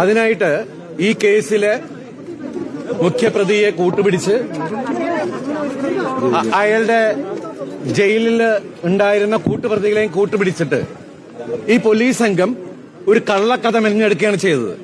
അതിനായിട്ട് ഈ കേസിലെ മുഖ്യപ്രതിയെ കൂട്ടുപിടിച്ച് അയാളുടെ ജയിലിൽ ഉണ്ടായിരുന്ന കൂട്ടുപ്രതികളെയും കൂട്ടുപിടിച്ചിട്ട് ഈ പോലീസ് സംഘം ഒരു കള്ളക്കഥ മെനഞ്ഞെടുക്കുകയാണ് ചെയ്തത്.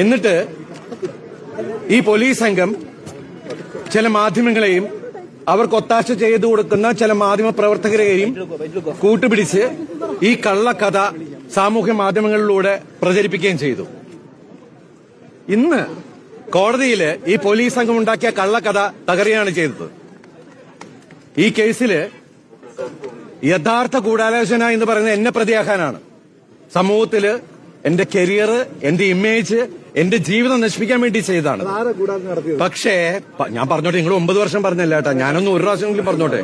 എന്നിട്ട് ഈ പോലീസ് സംഘം ചില മാധ്യമങ്ങളെയും അവർക്ക് ഒത്താശ ചെയ്തു കൊടുക്കുന്ന ചില മാധ്യമ പ്രവർത്തകരെയും കൂട്ടുപിടിച്ച് ഈ കള്ളക്കഥ സാമൂഹ്യ മാധ്യമങ്ങളിലൂടെ പ്രചരിപ്പിക്കുകയും ചെയ്തു. ഇന്ന് കോടതിയിൽ ഈ പോലീസ് സംഘം ഉണ്ടാക്കിയ കള്ളക്കഥ തകരുകയാണ് ചെയ്തത്. ഈ കേസിൽ യഥാർത്ഥ ഗൂഢാലോചന എന്ന് പറയുന്നത് എന്നെ പ്രതിയാക്കാനാണ്. സമൂഹത്തിൽ എന്റെ കരിയർ എന്റെ ഇമേജ് എന്റെ ജീവിതം നശിപ്പിക്കാൻ വേണ്ടി നടത്തിയത്? പക്ഷേ ഞാൻ പറഞ്ഞോട്ടെ നിങ്ങൾ ഒമ്പത് വർഷം പറഞ്ഞല്ല കേട്ടാ. ഞാനൊന്നും ഒരു പ്രാവശ്യമെങ്കിലും പറഞ്ഞോട്ടെ.